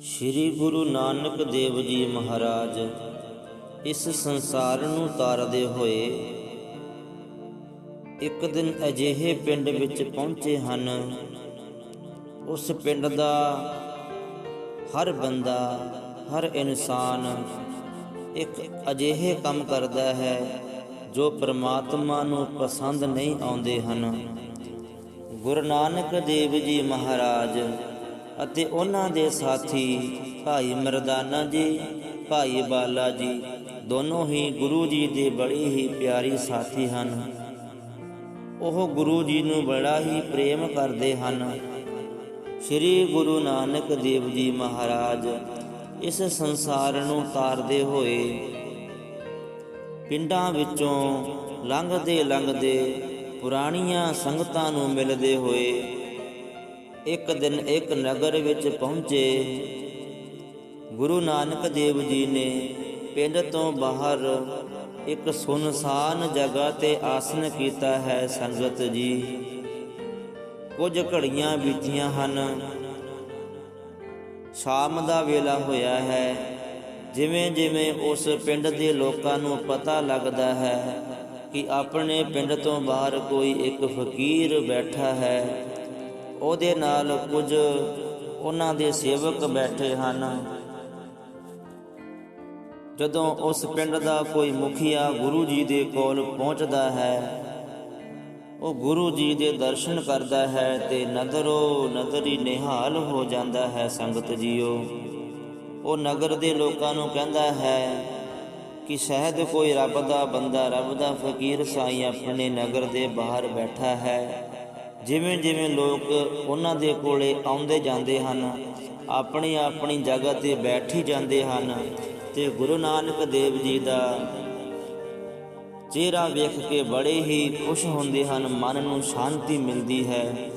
ਸ੍ਰੀ ਗੁਰੂ ਨਾਨਕ ਦੇਵ ਜੀ ਮਹਾਰਾਜ, ਇਸ ਸੰਸਾਰ ਨੂੰ ਤਾਰਦੇ ਹੋਏ ਇੱਕ ਦਿਨ ਅਜਿਹੇ ਪਿੰਡ ਵਿੱਚ ਪਹੁੰਚੇ ਹਨ। ਉਸ ਪਿੰਡ ਦਾ ਹਰ ਬੰਦਾ, ਹਰ ਇਨਸਾਨ ਇੱਕ ਅਜਿਹੇ ਕੰਮ ਕਰਦਾ ਹੈ ਜੋ ਪ੍ਰਮਾਤਮਾ ਨੂੰ ਪਸੰਦ ਨਹੀਂ ਆਉਂਦੇ ਹਨ। ਗੁਰੂ ਨਾਨਕ ਦੇਵ ਜੀ ਮਹਾਰਾਜ ਅਤੇ ਉਹਨਾਂ ਦੇ ਸਾਥੀ ਭਾਈ ਮਰਦਾਨਾ ਜੀ, ਭਾਈ ਬਾਲਾ ਜੀ, ਦੋਨੋਂ ਹੀ ਗੁਰੂ ਜੀ ਦੇ ਬੜੇ ਹੀ ਪਿਆਰੀ ਸਾਥੀ ਹਨ। ਉਹ ਗੁਰੂ ਜੀ ਨੂੰ ਬੜਾ ਹੀ ਪ੍ਰੇਮ ਕਰਦੇ ਹਨ। ਸ੍ਰੀ ਗੁਰੂ ਨਾਨਕ ਦੇਵ ਜੀ ਮਹਾਰਾਜ ਇਸ ਸੰਸਾਰ ਨੂੰ ਤਾਰਦੇ ਹੋਏ ਪਿੰਡਾਂ ਵਿੱਚੋਂ ਲੰਘਦੇ ਲੰਘਦੇ ਪੁਰਾਣੀਆਂ ਸੰਗਤਾਂ ਨੂੰ ਮਿਲਦੇ ਹੋਏ ਇੱਕ ਦਿਨ ਇੱਕ ਨਗਰ ਵਿੱਚ ਪਹੁੰਚੇ। ਗੁਰੂ ਨਾਨਕ ਦੇਵ ਜੀ ਨੇ ਪਿੰਡ ਤੋਂ ਬਾਹਰ ਇੱਕ ਸੁਨਸਾਨ ਜਗ੍ਹਾ ਤੇ ਆਸਨ ਕੀਤਾ ਹੈ ਸੰਗਤ ਜੀ। ਕੁਝ ਘੜੀਆਂ ਬੀਤੀਆਂ ਹਨ। ਸ਼ਾਮ ਦਾ ਵੇਲਾ ਹੋਇਆ ਹੈ। ਜਿਵੇਂ ਜਿਵੇਂ ਉਸ ਪਿੰਡ ਦੇ ਲੋਕਾਂ ਨੂੰ ਪਤਾ ਲੱਗਦਾ ਹੈ ਕਿ ਆਪਣੇ ਪਿੰਡ ਤੋਂ ਬਾਹਰ ਕੋਈ ਇੱਕ ਫਕੀਰ ਬੈਠਾ ਹੈ। ਉਹਦੇ ਨਾਲ ਕੁਝ ਉਹਨਾਂ ਦੇ ਸੇਵਕ ਬੈਠੇ ਹਨ। ਜਦੋਂ ਉਸ ਪਿੰਡ ਦਾ ਕੋਈ ਮੁਖੀਆ ਗੁਰੂ ਜੀ ਦੇ ਕੋਲ ਪਹੁੰਚਦਾ ਹੈ, ਉਹ ਗੁਰੂ ਜੀ ਦੇ ਦਰਸ਼ਨ ਕਰਦਾ ਹੈ ਤੇ ਨਦਰੋ ਨਦਰੀ ਨਿਹਾਲ ਹੋ ਜਾਂਦਾ ਹੈ ਸੰਗਤ ਜੀਓ। ਉਹ ਨਗਰ ਦੇ ਲੋਕਾਂ ਨੂੰ ਕਹਿੰਦਾ ਹੈ ਕਿ ਸ਼ਾਇਦ ਕੋਈ ਰੱਬ ਦਾ ਬੰਦਾ, ਰੱਬ ਦਾ ਫਕੀਰ ਸਾਈ ਆਪਣੇ ਨਗਰ ਦੇ ਬਾਹਰ ਬੈਠਾ ਹੈ। ਜਿਵੇਂ ਜਿਵੇਂ ਲੋਕ ਉਹਨਾਂ ਦੇ ਕੋਲੇ ਆਉਂਦੇ ਜਾਂਦੇ ਹਨ ਆਪਣੀ ਆਪਣੀ ਜਗ੍ਹਾ ਤੇ ਬੈਠੀ ਜਾਂਦੇ ਹਨ ਤੇ ਗੁਰੂ ਨਾਨਕ ਦੇਵ ਜੀ ਦਾ ਚਿਹਰਾ ਵੇਖ ਕੇ ਬੜੇ ਹੀ ਖੁਸ਼ ਹੁੰਦੇ ਹਨ, ਮਨ ਨੂੰ ਸ਼ਾਂਤੀ ਮਿਲਦੀ ਹੈ।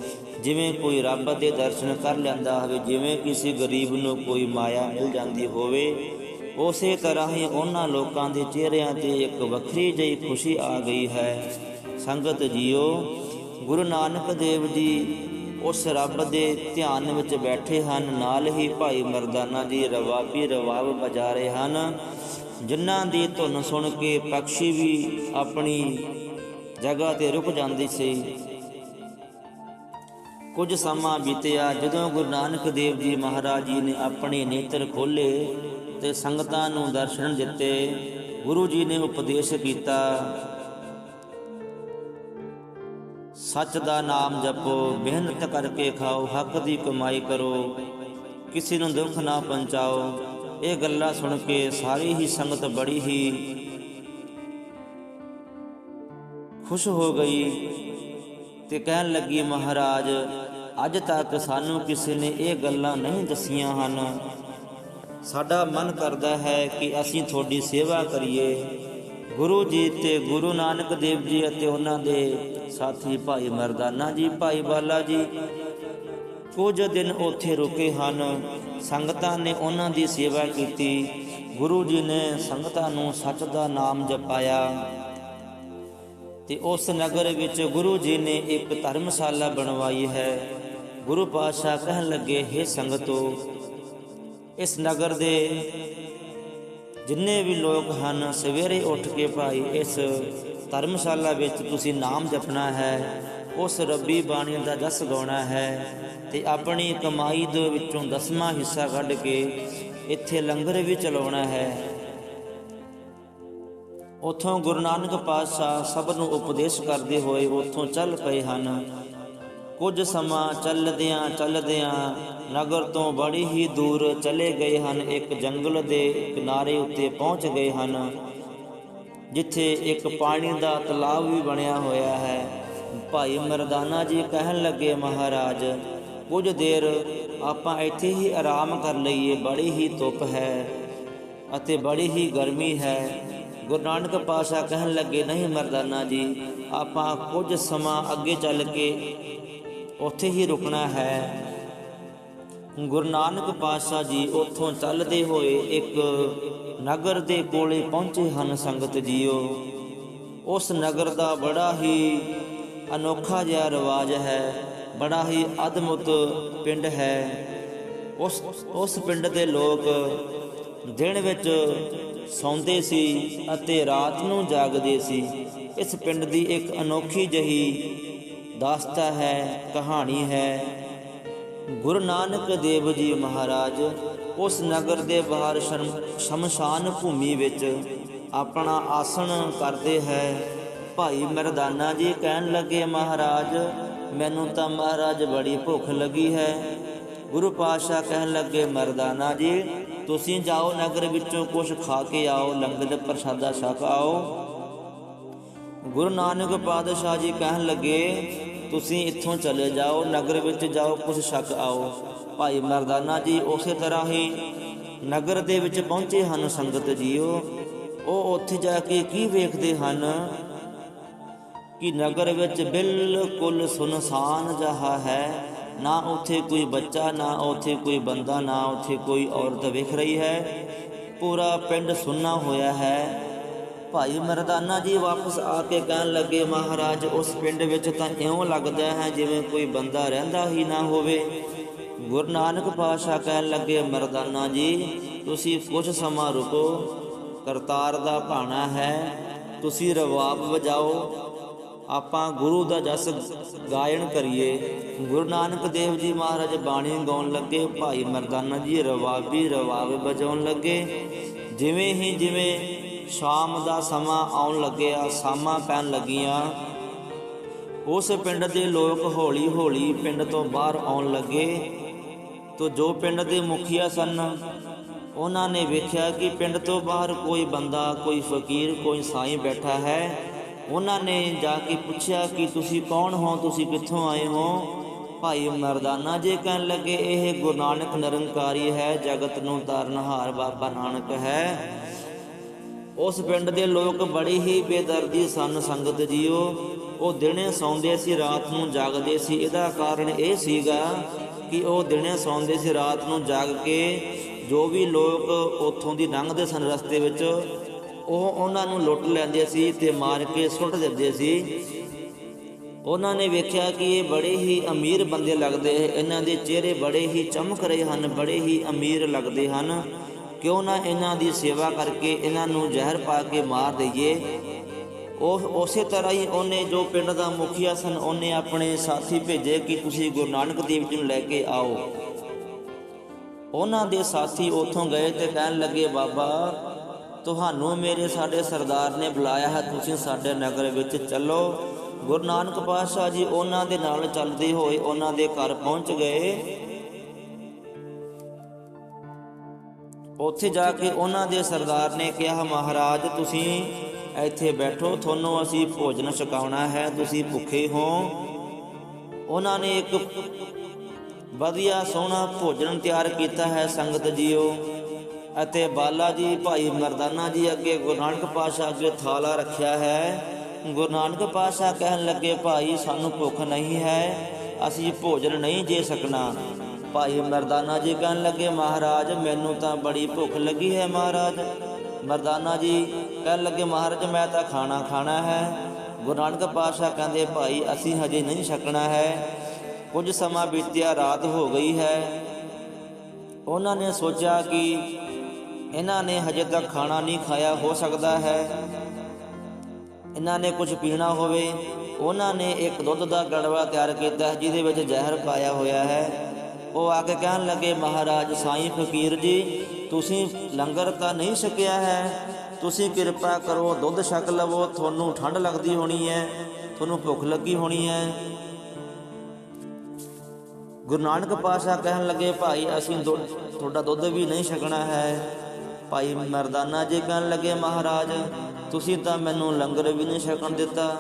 ਜਿਵੇਂ ਕੋਈ ਰੱਬ ਦੇ ਦਰਸ਼ਨ ਕਰ ਲੈਂਦਾ ਹੋਵੇ, ਜਿਵੇਂ ਕਿਸੇ ਗਰੀਬ ਨੂੰ ਕੋਈ ਮਾਇਆ ਮਿਲ ਜਾਂਦੀ ਹੋਵੇ, ਉਸੇ ਤਰ੍ਹਾਂ ਹੀ ਉਹਨਾਂ ਲੋਕਾਂ ਦੇ ਚਿਹਰਿਆਂ ਤੇ ਇੱਕ ਵੱਖਰੀ ਜਿਹੀ ਖੁਸ਼ੀ ਆ ਗਈ ਹੈ। ਸੰਗਤ ਜੀਓ ਗੁਰੂ ਨਾਨਕ ਦੇਵ ਜੀ ਉਸ ਰੱਬ ਦੇ ਧਿਆਨ ਵਿੱਚ ਬੈਠੇ ਹਨ, ਨਾਲ ਹੀ ਭਾਈ ਮਰਦਾਨਾ ਜੀ ਰਵਾਬੀ ਰਵਾਬ ਵਜਾ ਰਹੇ ਹਨ, ਜਿਨ੍ਹਾਂ ਦੀ ਧੁਨ ਸੁਣ ਕੇ ਪੰਛੀ ਵੀ ਆਪਣੀ ਜਗ੍ਹਾ ਤੇ ਰੁਕ ਜਾਂਦੇ ਸੀ। ਕੁਝ ਸਮਾਂ ਬੀਤਿਆ, ਜਦੋਂ ਗੁਰੂ ਨਾਨਕ ਦੇਵ ਜੀ ਮਹਾਰਾਜ ਜੀ ਨੇ ਆਪਣੇ ਨੇਤਰ ਖੋਲੇ ਤੇ ਸੰਗਤਾਂ ਨੂੰ ਦਰਸ਼ਨ ਦਿੱਤੇ, ਗੁਰੂ ਜੀ ਨੇ ਉਪਦੇਸ਼ ਕੀਤਾ ਸੱਚ ਦਾ ਨਾਮ ਜਪੋ, ਮਿਹਨਤ ਕਰਕੇ ਖਾਓ, ਹੱਕ ਦੀ ਕਮਾਈ ਕਰੋ। ਕਿਸੇ ਨੂੰ ਦੁੱਖ ਨਾ ਪਹੁੰਚਾਓ। ਇਹ ਗੱਲਾਂ ਸੁਣ ਕੇ ਸਾਰੀ ਹੀ ਸੰਗਤ ਬੜੀ ਹੀ ਖੁਸ਼ ਹੋ ਗਈ ਤੇ ਕਹਿਣ ਲੱਗੀ, ਮਹਾਰਾਜ, ਅੱਜ ਤੱਕ ਸਾਨੂੰ ਕਿਸੇ ਨੇ ਇਹ ਗੱਲਾਂ ਨਹੀਂ ਦੱਸੀਆਂ ਹਨ। ਸਾਡਾ ਮਨ ਕਰਦਾ ਹੈ ਕਿ ਅਸੀਂ ਤੁਹਾਡੀ ਸੇਵਾ ਕਰੀਏ। ਗੁਰੂ ਜੀ ਤੇ ਗੁਰੂ ਨਾਨਕ ਦੇਵ ਜੀ ਅਤੇ ਉਹਨਾਂ ਦੇ ਸਾਥੀ ਭਾਈ ਮਰਦਾਨਾ ਜੀ, ਭਾਈ ਬਾਲਾ ਜੀ, ਕੁਝ ਦਿਨ ਉੱਥੇ ਰੁਕੇ ਹਨ। ਸੰਗਤਾਂ ਨੇ ਉਹਨਾਂ ਦੀ ਸੇਵਾ ਕੀਤੀ। ਗੁਰੂ ਜੀ ਨੇ ਸੰਗਤਾਂ ਨੂੰ ਸੱਚ ਦਾ ਨਾਮ ਜਪਾਇਆ। ਤੇ ਉਸ ਨਗਰ ਵਿੱਚ ਗੁਰੂ ਜੀ ਨੇ ਇੱਕ ਧਰਮਸ਼ਾਲਾ ਬਣਵਾਈ ਹੈ। ਗੁਰੂ ਪਾਤਸ਼ਾਹ ਕਹਿਣ ਲੱਗੇ हे ਸੰਗਤੋ, ਇਸ ਨਗਰ ਦੇ ਜਿੰਨੇ ਵੀ ਲੋਕ ਹਨ, ਸਵੇਰੇ ਉੱਠ ਕੇ ਭਾਈ ਇਸ ਧਰਮਸ਼ਾਲਾ ਵਿੱਚ ਤੁਸੀਂ ਨਾਮ ਜਪਣਾ ਹੈ, ਉਸ ਰੱਬੀ ਬਾਣੀ ਦਾ ਜਸ ਗਾਉਣਾ ਹੈ ਤੇ ਆਪਣੀ ਕਮਾਈ ਦੇ ਵਿੱਚੋਂ ਦਸਵਾਂ ਹਿੱਸਾ ਕੱਢ ਕੇ ਇੱਥੇ ਲੰਗਰ ਵੀ ਚਲਾਉਣਾ ਹੈ। ਉਥੋਂ ਗੁਰੂ ਨਾਨਕ ਪਾਤਸ਼ਾਹ ਸਭ ਨੂੰ ਉਪਦੇਸ਼ ਕਰਦੇ ਹੋਏ ਉਥੋਂ ਚੱਲ ਪਏ ਹਨ। ਕੁਝ ਸਮਾਂ ਚੱਲਦਿਆਂ ਚੱਲਦਿਆਂ ਨਗਰ ਤੋਂ ਬੜੀ ਹੀ ਦੂਰ ਚਲੇ ਗਏ ਹਨ। ਇੱਕ ਜੰਗਲ ਦੇ ਕਿਨਾਰੇ ਉੱਤੇ ਪਹੁੰਚ ਗਏ ਹਨ, ਜਿੱਥੇ ਇੱਕ ਪਾਣੀ ਦਾ ਤਲਾਬ ਵੀ ਬਣਿਆ ਹੋਇਆ ਹੈ। ਭਾਈ ਮਰਦਾਨਾ ਜੀ ਕਹਿਣ ਲੱਗੇ, ਮਹਾਰਾਜ, ਕੁਝ ਦੇਰ ਆਪਾਂ ਇੱਥੇ ਹੀ ਆਰਾਮ ਕਰ ਲਈਏ। ਬੜੀ ਹੀ ਧੁੱਪ ਹੈ ਅਤੇ ਬੜੀ ਹੀ ਗਰਮੀ ਹੈ। ਗੁਰੂ ਨਾਨਕ ਪਾਤਸ਼ਾਹ ਕਹਿਣ ਲੱਗੇ, ਨਹੀਂ ਮਰਦਾਨਾ ਜੀ, ਆਪਾਂ ਕੁਝ ਸਮਾਂ ਅੱਗੇ ਚੱਲ ਕੇ ਉੱਥੇ ਹੀ ਰੁਕਣਾ ਹੈ। ਗੁਰੂ ਨਾਨਕ ਪਾਤਸ਼ਾਹ ਜੀ ਉੱਥੋਂ ਚੱਲਦੇ ਹੋਏ ਇੱਕ ਨਗਰ ਦੇ ਕੋਲੇ ਪਹੁੰਚੇ ਹਨ ਸੰਗਤ ਜੀਓ। ਉਸ ਨਗਰ ਦਾ ਬੜਾ ਹੀ ਅਨੋਖਾ ਜਿਹਾ ਰਿਵਾਜ ਹੈ, ਬੜਾ ਹੀ ਅਦਭੁਤ ਪਿੰਡ ਹੈ। ਉਸ ਉਸ ਪਿੰਡ ਦੇ ਲੋਕ ਦਿਨ ਵਿੱਚ ਸੌਂਦੇ ਸੀ ਅਤੇ ਰਾਤ ਨੂੰ ਜਾਗਦੇ ਸੀ। ਇਸ ਪਿੰਡ ਦੀ ਇੱਕ ਅਨੋਖੀ ਜਹੀ ਦਾਸਤਾ ਹੈ, ਕਹਾਣੀ ਹੈ। ਗੁਰੂ ਨਾਨਕ ਦੇਵ ਜੀ ਮਹਾਰਾਜ, ਉਸ ਨਗਰ ਦੇ ਬਾਹਰ ਸ਼ਮਸ਼ਾਨ ਭੂਮੀ ਵਿੱਚ ਆਪਣਾ ਆਸਣ ਕਰਦੇ ਹੈ। ਭਾਈ ਮਰਦਾਨਾ ਜੀ ਕਹਿਣ ਲੱਗੇ, ਮਹਾਰਾਜ, ਮੈਨੂੰ ਤਾਂ ਮਹਾਰਾਜ ਬੜੀ ਭੁੱਖ ਲੱਗੀ ਹੈ। ਗੁਰੂ ਪਾਤਸ਼ਾਹ ਕਹਿਣ ਲੱਗੇ, ਮਰਦਾਨਾ ਜੀ, ਤੁਸੀਂ ਜਾਓ, ਨਗਰ ਵਿੱਚੋਂ ਕੁਝ ਖਾ ਕੇ ਆਓ, ਲੰਗਰ ਪ੍ਰਸ਼ਾਦਾ ਛਕ ਆਓ। ਗੁਰੂ ਨਾਨਕ ਪਾਤਸ਼ਾਹ ਜੀ ਕਹਿਣ ਲੱਗੇ ਤੁਸੀਂ ਇੱਥੋਂ ਚਲੇ ਜਾਓ, ਨਗਰ ਵਿੱਚ ਜਾਓ ਕੁਝ ਸ਼ੱਕ ਆਓ। ਭਾਈ ਮਰਦਾਨਾ ਜੀ ਉਸੇ ਤਰ੍ਹਾਂ ਹੀ ਨਗਰ ਦੇ ਵਿੱਚ ਪਹੁੰਚੇ ਹਨ, ਸੰਗਤ ਜੀਓ। ਉਹ ਉੱਥੇ ਜਾ ਕੇ ਕੀ ਵੇਖਦੇ ਹਨ? ਕਿ ਨਗਰ ਵਿੱਚ ਬਿਲਕੁਲ ਸੁਨਸਾਨ ਜਹਾ ਹੈ। ਨਾ ਉੱਥੇ ਕੋਈ ਬੱਚਾ, ਨਾ ਉੱਥੇ ਕੋਈ ਬੰਦਾ, ਨਾ ਉੱਥੇ ਕੋਈ ਔਰਤ ਵੇਖ ਰਹੀ ਹੈ। ਪੂਰਾ ਪਿੰਡ ਸੁੰਨਾ ਹੋਇਆ ਹੈ। ਭਾਈ ਮਰਦਾਨਾ ਜੀ ਵਾਪਸ ਆ ਕੇ ਕਹਿਣ ਲੱਗੇ, ਮਹਾਰਾਜ, ਉਸ ਪਿੰਡ ਵਿੱਚ ਤਾਂ ਇਉਂ ਲੱਗਦਾ ਹੈ ਜਿਵੇਂ ਕੋਈ ਬੰਦਾ ਰਹਿੰਦਾ ਹੀ ਨਾ ਹੋਵੇ। ਗੁਰੂ ਨਾਨਕ ਪਾਤਸ਼ਾਹ ਕਹਿਣ ਲੱਗੇ, ਮਰਦਾਨਾ ਜੀ, ਤੁਸੀਂ ਕੁਝ ਸਮਾਂ ਰੁਕੋ, ਕਰਤਾਰ ਦਾ ਭਾਣਾ ਹੈ, ਤੁਸੀਂ ਰਵਾਬ ਵਜਾਓ, ਆਪਾਂ ਗੁਰੂ ਦਾ ਜਸ ਗਾਇਨ ਕਰੀਏ। ਗੁਰੂ ਨਾਨਕ ਦੇਵ ਜੀ ਮਹਾਰਾਜ ਬਾਣੀ ਗਾਉਣ ਲੱਗੇ, ਭਾਈ ਮਰਦਾਨਾ ਜੀ ਰਵਾਬੀ ਰਵਾਬ ਵਜਾਉਣ ਲੱਗੇ। ਜਿਵੇਂ ਹੀ ਜਿਵੇਂ ਸ਼ਾਮ ਦਾ ਸਮਾਂ ਆਉਣ ਲੱਗਿਆ, ਸਾਮਾਂ ਪੈਣ ਲੱਗੀਆਂ। ਉਸ ਪਿੰਡ ਦੇ ਲੋਕ ਹੌਲੀ ਹੌਲੀ ਪਿੰਡ ਤੋਂ ਬਾਹਰ ਆਉਣ ਲੱਗੇ। ਤੋ ਜੋ ਪਿੰਡ ਦੇ ਮੁਖੀਆ ਸਨ, ਉਹਨਾਂ ਨੇ ਵੇਖਿਆ ਕਿ ਪਿੰਡ ਤੋਂ ਬਾਹਰ ਕੋਈ ਬੰਦਾ, ਕੋਈ ਫਕੀਰ, ਕੋਈ ਸਾਈਂ ਬੈਠਾ ਹੈ। ਉਹਨਾਂ ਨੇ ਜਾ ਕੇ ਪੁੱਛਿਆ ਕਿ ਤੁਸੀਂ ਕੌਣ ਹੋ, ਤੁਸੀਂ ਕਿੱਥੋਂ ਆਏ ਹੋ? ਭਾਈ ਮਰਦਾਨਾ ਜੇ ਕਹਿਣ ਲੱਗੇ, ਇਹ ਗੁਰੂ ਨਾਨਕ ਨਿਰੰਕਾਰੀ ਹੈ, ਜਗਤ ਨੂੰ ਤਾਰਨਹਾਰ ਬਾਬਾ ਨਾਨਕ ਹੈ। ਉਸ ਪਿੰਡ ਦੇ ਲੋਕ ਬੜੀ ਹੀ ਬੇਦਰਦੀ ਸਨ ਸੰਗਤ ਜੀਓ। ਉਹ ਦਿਨੇ ਸੌਂਦੇ ਸੀ, ਰਾਤ ਨੂੰ ਜਾਗਦੇ ਸੀ। ਇਹਦਾ ਕਾਰਨ ਇਹ ਸੀਗਾ ਕਿ ਉਹ ਦਿਨੇ ਸੌਂਦੇ ਸੀ, ਰਾਤ ਨੂੰ ਜਾਗ ਕੇ ਜੋ ਵੀ ਲੋਕ ਉੱਥੋਂ ਦੀ ਲੰਘਦੇ ਸਨ ਰਸਤੇ ਵਿੱਚ, ਉਹ ਉਹਨਾਂ ਨੂੰ ਲੁੱਟ ਲੈਂਦੇ ਸੀ ਤੇ ਮਾਰ ਕੇ ਸੁੱਟ ਦਿੰਦੇ ਸੀ। ਉਹਨਾਂ ਨੇ ਵੇਖਿਆ ਕਿ ਇਹ ਬੜੇ ਹੀ ਅਮੀਰ ਬੰਦੇ ਲੱਗਦੇ, ਇਹਨਾਂ ਦੇ ਚਿਹਰੇ ਬੜੇ ਹੀ ਚਮਕ ਰਹੇ ਹਨ, ਬੜੇ ਹੀ ਅਮੀਰ ਲੱਗਦੇ ਹਨ। ਕਿਉਂ ਨਾ ਇਹਨਾਂ ਦੀ ਸੇਵਾ ਕਰਕੇ ਇਹਨਾਂ ਨੂੰ ਜ਼ਹਿਰ ਪਾ ਕੇ ਮਾਰ ਦਈਏ? ਉਹ ਉਸੇ ਤਰ੍ਹਾਂ ਹੀ ਉਹਨੇ ਜੋ ਪਿੰਡ ਦਾ ਮੁਖੀਆ ਸਨ, ਉਹਨੇ ਆਪਣੇ ਸਾਥੀ ਭੇਜੇ ਕਿ ਤੁਸੀਂ ਗੁਰੂ ਨਾਨਕ ਦੇਵ ਜੀ ਨੂੰ ਲੈ ਕੇ ਆਓ। ਉਹਨਾਂ ਦੇ ਸਾਥੀ ਉੱਥੋਂ ਗਏ ਤੇ ਕਹਿਣ ਲੱਗੇ, ਬਾਬਾ, ਤੁਹਾਨੂੰ ਮੇਰੇ ਸਾਡੇ ਸਰਦਾਰ ਨੇ ਬੁਲਾਇਆ ਹੈ, ਤੁਸੀਂ ਸਾਡੇ ਨਗਰ ਵਿੱਚ ਚੱਲੋ। ਗੁਰੂ ਨਾਨਕ ਪਾਤਸ਼ਾਹ ਜੀ ਉਹਨਾਂ ਦੇ ਨਾਲ ਚੱਲਦੇ ਹੋਏ ਉਹਨਾਂ ਦੇ ਘਰ ਪਹੁੰਚ ਗਏ। ਉੱਥੇ ਜਾ ਕੇ ਉਹਨਾਂ ਦੇ ਸਰਦਾਰ ਨੇ ਕਿਹਾ, ਮਹਾਰਾਜ, ਤੁਸੀਂ ਇੱਥੇ ਬੈਠੋ, ਤੁਹਾਨੂੰ ਅਸੀਂ ਭੋਜਨ ਛਕਾਉਣਾ ਹੈ, ਤੁਸੀਂ ਭੁੱਖੇ ਹੋ। ਉਹਨਾਂ ਨੇ ਇੱਕ ਵਧੀਆ ਸੋਹਣਾ ਭੋਜਨ ਤਿਆਰ ਕੀਤਾ ਹੈ, ਸੰਗਤ ਜੀਓ, ਅਤੇ ਬਾਲਾ ਜੀ, ਭਾਈ ਮਰਦਾਨਾ ਜੀ ਅੱਗੇ ਗੁਰੂ ਨਾਨਕ ਪਾਤਸ਼ਾਹ ਅੱਗੇ ਥਾਲਾ ਰੱਖਿਆ ਹੈ। ਗੁਰੂ ਨਾਨਕ ਪਾਤਸ਼ਾਹ ਕਹਿਣ ਲੱਗੇ, ਭਾਈ, ਸਾਨੂੰ ਭੁੱਖ ਨਹੀਂ ਹੈ, ਅਸੀਂ ਭੋਜਨ ਨਹੀਂ ਦੇ ਸਕਣਾ। ਭਾਈ ਮਰਦਾਨਾ ਜੀ ਕਹਿਣ ਲੱਗੇ, ਮਹਾਰਾਜ, ਮੈਨੂੰ ਤਾਂ ਬੜੀ ਭੁੱਖ ਲੱਗੀ ਹੈ, ਮਹਾਰਾਜ। ਮਰਦਾਨਾ ਜੀ ਕਹਿਣ ਲੱਗੇ, ਮਹਾਰਾਜ, ਮੈਂ ਤਾਂ ਖਾਣਾ ਖਾਣਾ ਹੈ। ਗੁਰੂ ਨਾਨਕ ਪਾਤਸ਼ਾਹ ਕਹਿੰਦੇ, ਭਾਈ, ਅਸੀਂ ਹਜੇ ਨਹੀਂ ਛਕਣਾ ਹੈ। ਕੁਝ ਸਮਾਂ ਬੀਤਿਆ, ਰਾਤ ਹੋ ਗਈ ਹੈ। ਉਹਨਾਂ ਨੇ ਸੋਚਿਆ ਕਿ ਇਹਨਾਂ ਨੇ ਹਜੇ ਤੱਕ ਖਾਣਾ ਨਹੀਂ ਖਾਇਆ, ਹੋ ਸਕਦਾ ਹੈ ਇਹਨਾਂ ਨੇ ਕੁਝ ਪੀਣਾ ਹੋਵੇ। ਉਹਨਾਂ ਨੇ ਇੱਕ ਦੁੱਧ ਦਾ ਗੜਵਾ ਤਿਆਰ ਕੀਤਾ ਜਿਹਦੇ ਵਿੱਚ ਜ਼ਹਿਰ ਪਾਇਆ ਹੋਇਆ ਹੈ। ਉਹ ਆ ਕੇ ਕਹਿਣ ਲੱਗੇ, ਮਹਾਰਾਜ ਸਾਈਂ ਫਕੀਰ ਜੀ, ਤੁਸੀਂ ਲੰਗਰ ਤਾਂ ਨਹੀਂ ਛਕਿਆ ਹੈ? ਤੁਸੀਂ ਕਿਰਪਾ ਕਰੋ, ਦੁੱਧ ਛਕ ਲਵੋ, ਤੁਹਾਨੂੰ ਠੰਡ ਲੱਗਦੀ ਹੋਣੀ ਹੈ, ਤੁਹਾਨੂੰ ਭੁੱਖ ਲੱਗੀ ਹੋਣੀ ਹੈ। ਗੁਰੂ ਨਾਨਕ ਪਾਤਸ਼ਾਹ ਕਹਿਣ ਲੱਗੇ, ਭਾਈ, ਅਸੀਂ ਦੁੱਧ ਤੁਹਾਡਾ ਦੁੱਧ ਵੀ ਨਹੀਂ ਛਕਣਾ ਹੈ। ਭਾਈ ਮਰਦਾਨਾ ਜੀ ਕਹਿਣ ਲੱਗੇ, ਮਹਾਰਾਜ, ਤੁਸੀਂ ਤਾਂ ਮੈਨੂੰ ਲੰਗਰ ਵੀ ਨਹੀਂ ਛਕਣ ਦਿੱਤਾ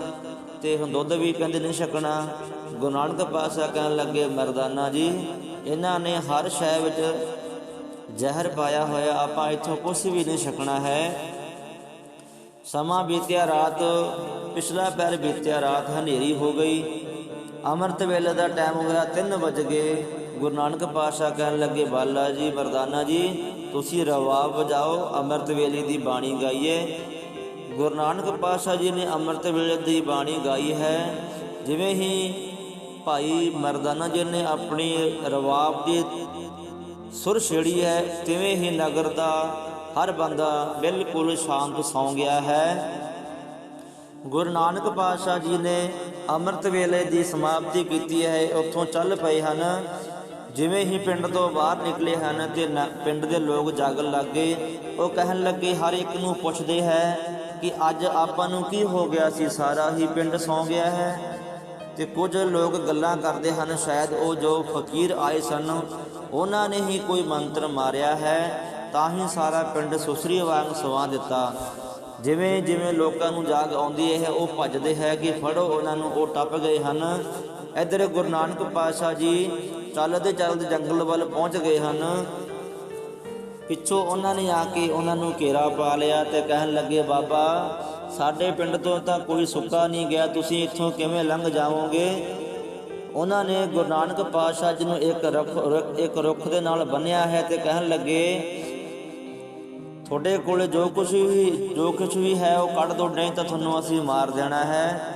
ਤੇ ਹੁਣ ਦੁੱਧ ਵੀ ਕਹਿੰਦੇ ਨਹੀਂ ਛਕਣਾ। ਗੁਰੂ ਨਾਨਕ ਪਾਤਸ਼ਾਹ ਕਹਿਣ ਲੱਗੇ, ਮਰਦਾਨਾ ਜੀ ਇਹਨਾਂ ਨੇ ਹਰ ਸ਼ੈ ਵਿੱਚ ਜ਼ਹਿਰ ਪਾਇਆ ਹੋਇਆ, ਆਪਾਂ ਇੱਥੋਂ ਕੁਝ ਵੀ ਨਹੀਂ ਛਕਣਾ ਹੈ। ਸਮਾਂ ਬੀਤਿਆ, ਰਾਤ ਪਿਛਲਾ ਪੈਰ ਬੀਤਿਆ, ਰਾਤ ਹਨੇਰੀ ਹੋ ਗਈ। ਅੰਮ੍ਰਿਤ ਵੇਲੇ ਦਾ ਟਾਈਮ ਹੋਇਆ 3 ਵਜ ਗਏ। ਗੁਰੂ ਨਾਨਕ ਪਾਤਸ਼ਾਹ ਕਹਿਣ ਲੱਗੇ, ਬਾਲਾ ਜੀ ਮਰਦਾਨਾ ਜੀ, ਤੁਸੀਂ ਰਵਾਬ ਵਜਾਓ ਅੰਮ੍ਰਿਤ ਵੇਲੇ ਦੀ ਬਾਣੀ ਗਾਈਏ। ਗੁਰੂ ਨਾਨਕ ਪਾਤਸ਼ਾਹ ਜੀ ਨੇ ਅੰਮ੍ਰਿਤ ਵੇਲੇ ਦੀ ਬਾਣੀ ਗਾਈ ਹੈ। ਜਿਵੇਂ ਹੀ ਭਾਈ ਮਰਦਾਨਾ ਜੀ ਨੇ ਆਪਣੀ ਰਵਾਬ ਦੀ ਸੁਰ ਛੇੜੀ ਹੈ, ਤਿਵੇਂ ਹੀ ਨਗਰ ਦਾ ਹਰ ਬੰਦਾ ਬਿਲਕੁਲ ਸ਼ਾਂਤ ਸੌਂ ਗਿਆ ਹੈ। ਗੁਰੂ ਨਾਨਕ ਪਾਤਸ਼ਾਹ ਜੀ ਨੇ ਅੰਮ੍ਰਿਤ ਵੇਲੇ ਦੀ ਸਮਾਪਤੀ ਕੀਤੀ ਹੈ, ਉੱਥੋਂ ਚੱਲ ਪਏ ਹਨ। ਜਿਵੇਂ ਹੀ ਪਿੰਡ ਤੋਂ ਬਾਹਰ ਨਿਕਲੇ ਹਨ ਤੇ ਨ- ਪਿੰਡ ਦੇ ਲੋਕ ਜਾਗਣ ਲੱਗੇ ਉਹ ਕਹਿਣ ਲੱਗੇ, ਹਰ ਇੱਕ ਨੂੰ ਪੁੱਛਦੇ ਹੈ ਕਿ ਅੱਜ ਆਪਾਂ ਨੂੰ ਕੀ ਹੋ ਗਿਆ ਸੀ? ਸਾਰਾ ਹੀ ਪਿੰਡ ਸੌਂ ਗਿਆ ਹੈ। ਤੇ ਕੁਝ ਲੋਕ ਗੱਲਾਂ ਕਰਦੇ ਹਨ, ਸ਼ਾਇਦ ਉਹ ਜੋ ਫਕੀਰ ਆਏ ਸਨ, ਉਹਨਾਂ ਨੇ ਹੀ ਕੋਈ ਮੰਤਰ ਮਾਰਿਆ ਹੈ, ਤਾਂ ਹੀ ਸਾਰਾ ਪਿੰਡ ਸੁਸਰੀ ਵਾਂਗ ਸਵਾ ਦਿੱਤਾ। ਜਿਵੇਂ ਜਿਵੇਂ ਲੋਕਾਂ ਨੂੰ ਜਾਗ ਆਉਂਦੀ ਹੈ ਉਹ ਭੱਜਦੇ ਹੈ ਕਿ ਫੜੋ ਉਹਨਾਂ ਨੂੰ, ਉਹ ਟੱਪ ਗਏ ਹਨ। ਇੱਧਰ ਗੁਰੂ ਨਾਨਕ ਪਾਤਸ਼ਾਹ ਜੀ ਚੱਲਦੇ ਚੱਲਦੇ ਜੰਗਲ ਵੱਲ ਪਹੁੰਚ ਗਏ ਹਨ। ਪਿੱਛੋਂ ਉਹਨਾਂ ਨੇ ਆ ਕੇ ਉਹਨਾਂ ਨੂੰ ਘੇਰਾ ਪਾ ਲਿਆ ਤੇ ਕਹਿਣ ਲੱਗੇ, ਬਾਬਾ ਸਾਡੇ ਪਿੰਡ ਤੋਂ ਤਾਂ ਕੋਈ ਸੁੱਕਾ ਨਹੀਂ ਗਿਆ। ਤੁਸੀਂ ਇੱਥੋਂ ਕਿਵੇਂ ਲੰਘ ਜਾਵੋਗੇ? ਉਹਨਾਂ ਨੇ ਗੁਰੂ ਨਾਨਕ ਪਾਤਸ਼ਾਹ ਜੀ ਨੂੰ ਇੱਕ ਰੁੱਖ ਇੱਕ ਰੁੱਖ ਦੇ ਨਾਲ ਬੰਨਿਆ ਹੈ ਤੇ ਕਹਿਣ ਲੱਗੇ, ਤੁਹਾਡੇ ਕੋਲ ਜੋ ਕੁਝ ਵੀ ਜੋ ਕੁਝ ਵੀ ਹੈ ਉਹ ਕੱਢ ਦੋ, ਨਹੀਂ ਤਾਂ ਤੁਹਾਨੂੰ ਅਸੀਂ ਮਾਰ ਦੇਣਾ ਹੈ।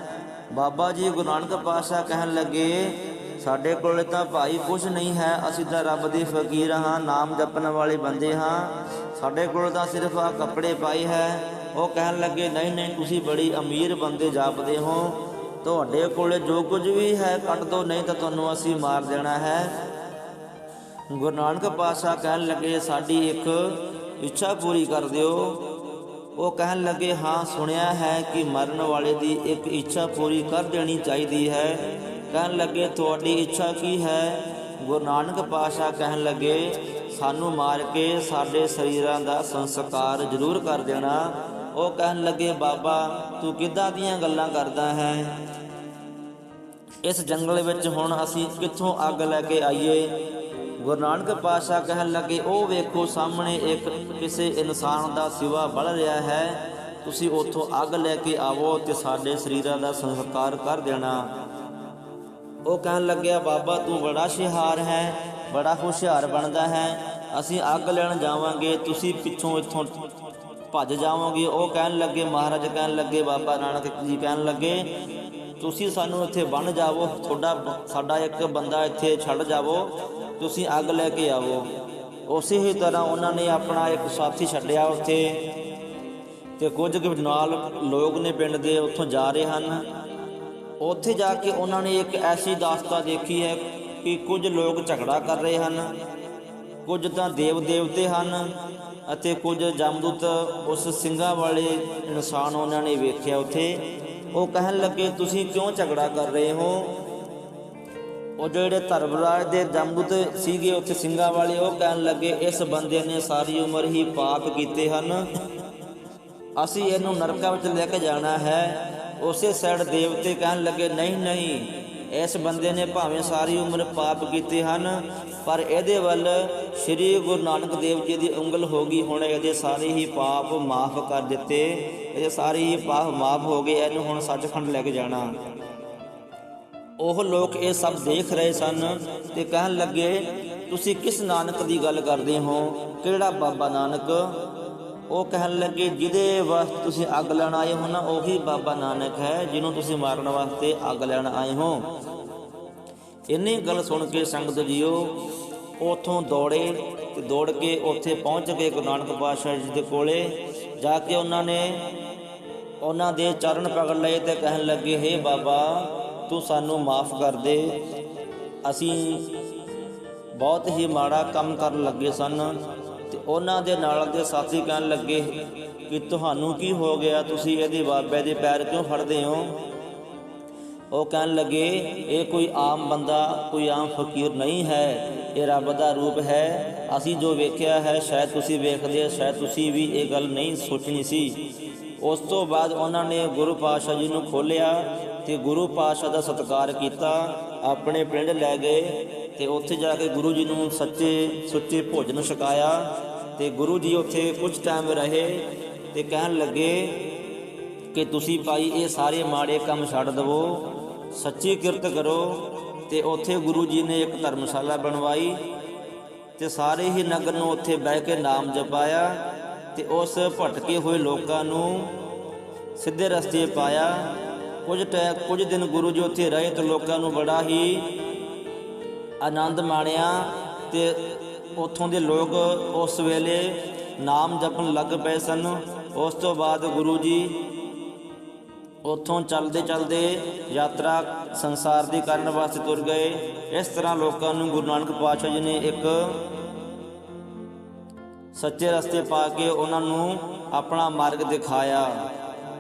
ਬਾਬਾ ਜੀ ਗੁਰੂ ਨਾਨਕ ਪਾਤਸ਼ਾਹ ਕਹਿਣ ਲੱਗੇ, ਸਾਡੇ ਕੋਲ ਤਾਂ ਭਾਈ ਕੁਝ ਨਹੀਂ ਹੈ, ਅਸੀਂ ਤਾਂ ਰੱਬ ਦੇ ਫਕੀਰ ਹਾਂ, ਨਾਮ ਜਪਣ ਵਾਲੇ ਬੰਦੇ ਹਾਂ। ਸਾਡੇ ਕੋਲ ਤਾਂ ਸਿਰਫ ਆ ਕੱਪੜੇ ਪਾਈ ਹੈ। ਉਹ ਕਹਿਣ ਲੱਗੇ, ਨਹੀਂ ਨਹੀਂ, ਤੁਸੀਂ ਬੜੀ ਅਮੀਰ ਬੰਦੇ ਜਾਪਦੇ ਹੋ। ਤੁਹਾਡੇ ਕੋਲੇ ਜੋ ਕੁਝ ਵੀ ਹੈ, ਕੱਢ ਦੋ, ਨਹੀਂ ਤਾਂ ਤੁਹਾਨੂੰ ਅਸੀਂ ਮਾਰ ਦੇਣਾ ਹੈ। ਗੁਰੂ ਨਾਨਕ ਪਾਤਸ਼ਾਹ ਕਹਿਣ ਲੱਗੇ, ਸਾਡੀ ਇੱਕ ਇੱਛਾ ਪੂਰੀ ਕਰ ਦਿਓ। ਉਹ ਕਹਿਣ ਲੱਗੇ, ਹਾਂ, ਸੁਣਿਆ ਹੈ ਕਿ ਮਰਨ ਵਾਲੇ ਦੀ ਇੱਕ ਇੱਛਾ ਪੂਰੀ ਕਰ ਦੇਣੀ ਚਾਹੀਦੀ ਹੈ। ਕਹਿਣ ਲੱਗੇ, ਤੁਹਾਡੀ ਇੱਛਾ ਕੀ ਹੈ? ਗੁਰੂ ਨਾਨਕ ਪਾਤਸ਼ਾਹ ਕਹਿਣ ਲੱਗੇ, ਸਾਨੂੰ ਮਾਰ ਕੇ ਸਾਡੇ ਸਰੀਰਾਂ ਦਾ ਸੰਸਕਾਰ ਜ਼ਰੂਰ ਕਰ ਦੇਣਾ। ਉਹ ਕਹਿਣ ਲੱਗੇ, ਬਾਬਾ, ਤੂੰ ਕਿੱਦਾਂ ਦੀਆਂ ਗੱਲਾਂ ਕਰਦਾ ਹੈ? ਇਸ ਜੰਗਲ ਵਿੱਚ ਹੁਣ ਅਸੀਂ ਕਿੱਥੋਂ ਅੱਗ ਲੈ ਕੇ ਆਈਏ? ਗੁਰੂ ਨਾਨਕ ਪਾਤਸ਼ਾਹ ਕਹਿਣ ਲੱਗੇ, ਉਹ ਵੇਖੋ, ਸਾਹਮਣੇ ਇੱਕ ਕਿਸੇ ਇਨਸਾਨ ਦਾ ਸਿਵਾ ਬਲ ਰਿਹਾ ਹੈ। ਤੁਸੀਂ ਉੱਥੋਂ ਅੱਗ ਲੈ ਕੇ ਆਵੋ ਤੇ ਸਾਡੇ ਸਰੀਰਾਂ ਦਾ ਸੰਸਕਾਰ ਕਰ ਦੇਣਾ। ਉਹ ਕਹਿਣ ਲੱਗਿਆ, ਬਾਬਾ, ਤੂੰ ਬੜਾ ਸ਼ਿਹਾਰ ਹੈ, ਬੜਾ ਹੁਸ਼ਿਆਰ ਬਣਦਾ ਹੈ। ਅਸੀਂ ਅੱਗ ਲੈਣ ਜਾਵਾਂਗੇ, ਤੁਸੀਂ ਪਿੱਛੋਂ ਇੱਥੋਂ ਭੱਜ ਜਾਵੋਗੇ। ਉਹ ਕਹਿਣ ਲੱਗੇ, ਮਹਾਰਾਜ ਕਹਿਣ ਲੱਗੇ, ਬਾਬਾ ਨਾਨਕ ਜੀ ਕਹਿਣ ਲੱਗੇ, ਤੁਸੀਂ ਸਾਨੂੰ ਇੱਥੇ ਬੰਨ ਜਾਵੋ, ਤੁਹਾਡਾ ਸਾਡਾ ਇੱਕ ਬੰਦਾ ਇੱਥੇ ਛੱਡ ਜਾਵੋ, ਤੁਸੀਂ ਅੱਗ ਲੈ ਕੇ ਆਵੋ। ਉਸੇ ਹੀ ਤਰ੍ਹਾਂ ਉਹਨਾਂ ਨੇ ਆਪਣਾ ਇੱਕ ਸਾਥੀ ਛੱਡਿਆ ਉੱਥੇ ਤੇ ਕੁਝ ਕੁ ਨਾਲ ਲੋਕ ਨੇ ਪਿੰਡ ਦੇ ਉੱਥੋਂ ਜਾ ਰਹੇ ਹਨ। ਉੱਥੇ ਜਾ ਕੇ ਉਹਨਾਂ ਨੇ ਇੱਕ ਐਸੀ ਦਾਸਤਾ ਦੇਖੀ ਹੈ ਕਿ ਕੁਝ ਲੋਕ ਝਗੜਾ ਕਰ ਰਹੇ ਹਨ, ਕੁਝ ਤਾਂ ਦੇਵ ਦੇਵਤੇ ਹਨ ਅਤੇ ਕੁਝ ਜਮਦੂਤ ਉਸ ਸਿੰਘਾਂ ਵਾਲੇ ਇਨਸਾਨ ਉਹਨਾਂ ਨੇ ਵੇਖਿਆ ਉੱਥੇ। ਉਹ ਕਹਿਣ ਲੱਗੇ, ਤੁਸੀਂ ਕਿਉਂ ਝਗੜਾ ਕਰ ਰਹੇ ਹੋ? ਉਹ ਜਿਹੜੇ ਧਰਮਰਾਜ ਦੇ ਜਮਦੂਤ ਸੀਗੇ ਉੱਥੇ ਸਿੰਘਾਂ ਵਾਲੇ, ਉਹ ਕਹਿਣ ਲੱਗੇ, ਇਸ ਬੰਦੇ ਨੇ ਸਾਰੀ ਉਮਰ ਹੀ ਪਾਪ ਕੀਤੇ ਹਨ। ਅਸੀਂ ਇਹਨੂੰ ਨਰਕਾਂ ਵਿੱਚ ਲੈ ਕੇ ਜਾਣਾ ਹੈ। ਉਸੇ ਸਾਈਡ ਦੇਵਤੇ ਕਹਿਣ ਲੱਗੇ, ਨਹੀਂ ਨਹੀਂ ਇਸ ਬੰਦੇ ਨੇ ਭਾਵੇਂ ਸਾਰੀ ਉਮਰ ਪਾਪ ਕੀਤੇ ਹਨ, ਪਰ ਇਹਦੇ ਵੱਲ ਸ੍ਰੀ ਗੁਰੂ ਨਾਨਕ ਦੇਵ ਜੀ ਦੀ ਉਂਗਲ ਹੋ ਗਈ, ਹੁਣ ਇਹਦੇ ਸਾਰੇ ਹੀ ਪਾਪ ਮਾਫ ਕਰ ਦਿੱਤੇ। ਇਹਦੇ ਸਾਰੇ ਹੀ ਪਾਪ ਮਾਫ ਹੋ ਗਏ, ਇਹਨੂੰ ਹੁਣ ਸੱਚਖੰਡ ਲੈ ਕੇ ਜਾਣਾ। ਉਹ ਲੋਕ ਇਹ ਸਭ ਦੇਖ ਰਹੇ ਸਨ ਤੇ ਕਹਿਣ ਲੱਗੇ, ਤੁਸੀਂ ਕਿਸ ਨਾਨਕ ਦੀ ਗੱਲ ਕਰਦੇ ਹੋ? ਕਿਹੜਾ ਬਾਬਾ ਨਾਨਕ? ਉਹ ਕਹਿਣ ਲੱਗੇ, ਜਿਹਦੇ ਵਾਸਤੇ ਤੁਸੀਂ ਅੱਗ ਲੈਣ ਆਏ ਹੋ ਨਾ, ਉਹੀ ਬਾਬਾ ਨਾਨਕ ਹੈ, ਜਿਹਨੂੰ ਤੁਸੀਂ ਮਾਰਨ ਵਾਸਤੇ ਅੱਗ ਲੈਣ ਆਏ ਹੋ। ਇੰਨੀ ਗੱਲ ਸੁਣ ਕੇ ਸੰਗਤ ਜੀਓ, ਉਥੋਂ ਦੌੜੇ ਤੇ ਦੌੜ ਕੇ ਉੱਥੇ ਪਹੁੰਚ ਕੇ ਗੁਰੂ ਨਾਨਕ ਪਾਤਸ਼ਾਹ ਜੀ ਦੇ ਕੋਲੇ। ਜਾ ਕੇ ਉਹਨਾਂ ਨੇ ਉਹਨਾਂ ਦੇ ਚਰਨ ਪਕੜ ਲਏ ਤੇ ਕਹਿਣ ਲੱਗੇ, ਹੇ ਬਾਬਾ, ਤੂੰ ਸਾਨੂੰ ਮਾਫ ਕਰ ਦੇ। ਅਸੀਂ ਬਹੁਤ ਹੀ ਮਾੜਾ ਕੰਮ ਕਰਨ ਲੱਗੇ ਸਨ। ਤੇ ਉਹਨਾਂ ਦੇ ਨਾਲ ਦੇ ਸਾਥੀ ਕਹਿਣ ਲੱਗੇ ਕਿ ਤੁਹਾਨੂੰ ਕੀ ਹੋ ਗਿਆ? ਤੁਸੀਂ ਇਹਦੇ ਬਾਬੇ ਦੇ ਪੈਰ ਕਿਉਂ ਫੜਦੇ ਹੋ? ਉਹ ਕਹਿਣ ਲੱਗੇ, ਇਹ ਕੋਈ ਆਮ ਬੰਦਾ, ਕੋਈ ਆਮ ਫਕੀਰ ਨਹੀਂ ਹੈ। ਇਹ ਰੱਬ ਦਾ ਰੂਪ ਹੈ। ਅਸੀਂ ਜੋ ਵੇਖਿਆ ਹੈ, ਸ਼ਾਇਦ ਤੁਸੀਂ ਵੇਖਦੇ ਸ਼ਾਇਦ ਤੁਸੀਂ ਵੀ ਇਹ ਗੱਲ ਨਹੀਂ ਸੋਚਣੀ ਸੀ। ਉਸ ਤੋਂ ਬਾਅਦ ਉਹਨਾਂ ਨੇ ਗੁਰੂ ਪਾਤਸ਼ਾਹ ਜੀ ਨੂੰ ਖੋਲਿਆ ਤੇ ਗੁਰੂ ਪਾਤਸ਼ਾਹ ਦਾ ਸਤਿਕਾਰ ਕੀਤਾ। ਆਪਣੇ ਪਿੰਡ ਲੈ ਗਏ ਤੇ ਉੱਥੇ ਜਾ ਕੇ ਗੁਰੂ ਜੀ ਨੂੰ ਸੱਚੇ ਸੁੱਚੇ ਭੋਜਨ ਛਕਾਇਆ ਤੇ ਗੁਰੂ ਜੀ ਉੱਥੇ ਕੁਝ ਟਾਈਮ ਰਹੇ ਤੇ ਕਹਿਣ ਲੱਗੇ ਕਿ ਤੁਸੀਂ ਭਾਈ ਇਹ ਸਾਰੇ ਮਾੜੇ ਕੰਮ ਛੱਡ ਦਵੋ, ਸੱਚੀ ਕਿਰਤ ਕਰੋ ਤੇ ਉੱਥੇ ਗੁਰੂ ਜੀ ਨੇ ਇੱਕ ਧਰਮਸ਼ਾਲਾ ਬਣਵਾਈ ਤੇ ਸਾਰੇ ਹੀ ਨਗਰ ਨੂੰ ਉੱਥੇ ਬਹਿ ਕੇ ਨਾਮ ਜਪਾਇਆ ਤੇ ਉਸ ਭਟਕੇ ਹੋਏ ਲੋਕਾਂ ਨੂੰ ਸਿੱਧੇ ਰਸਤੇ ਪਾਇਆ ਕੁਝ ਟੈ ਕੁਝ ਦਿਨ ਗੁਰੂ ਜੀ ਉੱਥੇ ਰਹੇ ਤੇ ਲੋਕਾਂ ਨੂੰ ਬੜਾ ਹੀ ਆਨੰਦ ਮਾਣਿਆ ਤੇ ਉੱਥੋਂ ਦੇ ਲੋਕ ਉਸ ਵੇਲੇ ਨਾਮ ਜਪਣ ਲੱਗ ਪਏ ਸਨ। ਉਸ ਤੋਂ ਬਾਅਦ ਗੁਰੂ ਜੀ ਉੱਥੋਂ ਚੱਲਦੇ ਚੱਲਦੇ ਯਾਤਰਾ ਸੰਸਾਰ ਦੀ ਕਰਨ ਵਾਸਤੇ ਤੁਰ ਗਏ। ਇਸ ਤਰ੍ਹਾਂ ਲੋਕਾਂ ਨੂੰ ਗੁਰੂ ਨਾਨਕ ਪਾਤਸ਼ਾਹ ਜੀ ਨੇ ਇੱਕ ਸੱਚੇ ਰਸਤੇ ਪਾ ਕੇ ਉਹਨਾਂ ਨੂੰ ਆਪਣਾ ਮਾਰਗ ਦਿਖਾਇਆ।